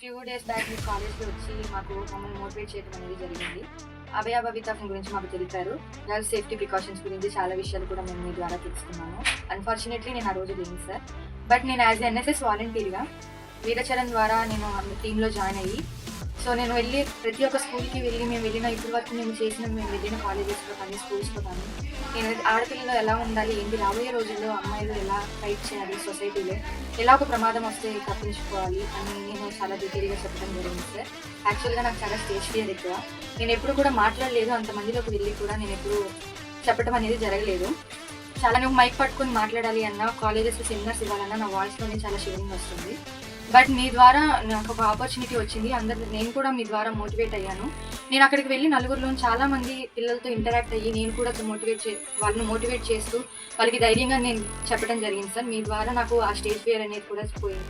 Few days back మీ కాలేజ్కి వచ్చి మాకు మమ్మల్ని మోటివేట్ చేయడం అనేది జరిగింది. అభయ భవిత గురించి మాకు తెలిపారు. గర్ల్స్ సేఫ్టీ ప్రికాషన్స్ గురించి చాలా విషయాలు కూడా మేము మీ ద్వారా తెలుసుకున్నాను అన్ఫార్చునేట్లీ నేను ఆ రోజు లేను సార్ బట్ నేను యాజ్ ఎన్ఎస్ఎస్ వాలంటీర్గా వీరచరణ్ ద్వారా నేను టీంలో జాయిన్ అయ్యి సో నేను వెళ్ళి ప్రతి ఒక్క స్కూల్కి వెళ్ళి మేము వెళ్ళిన ఇప్పుడు వరకు మేము చేసిన మేము వెళ్ళిన కాలేజెస్లో కానీ స్కూల్స్లో కానీ నేను ఆడపిల్లలు ఎలా ఉండాలి ఏంటి రాబోయే రోజుల్లో అమ్మాయిలు ఎలా ఫైట్ చేయాలి సొసైటీలో ఎలా ఒక ప్రమాదం వస్తే తప్పించుకోవాలి అని నేను చాలా డీటెయిల్గా చెప్పడం జరిగింది సార్. యాక్చువల్గా నాకు చాలా స్టేజ్ ఫియర్ ఎక్కువ. నేను ఎప్పుడు కూడా మాట్లాడలేదు అంతమందిలోకి వెళ్ళి కూడా నేను ఎప్పుడు చెప్పడం అనేది జరగలేదు. చాలా నువ్వు మైక్ పట్టుకొని మాట్లాడాలి అన్న కాలేజెస్ సెమినార్స్ ఇవ్వాలన్నా నా వాయిస్లోనే చాలా షివరింగ్ వస్తుంది. బట్ మీ ద్వారా నాకు ఒక ఆపర్చునిటీ వచ్చింది. అందరు నేను కూడా మీ ద్వారా మోటివేట్ అయ్యాను. నేను అక్కడికి వెళ్ళి నలుగురిలో చాలా మంది పిల్లలతో ఇంటరాక్ట్ అయ్యి నేను కూడా మోటివేట్ చే వాళ్ళని మోటివేట్ చేస్తూ వాళ్ళకి ధైర్యంగా నేను చెప్పడం జరిగింది సార్. మీ ద్వారా నాకు ఆ స్టేజ్ ఫియర్ అనేది కూడా పోయింది.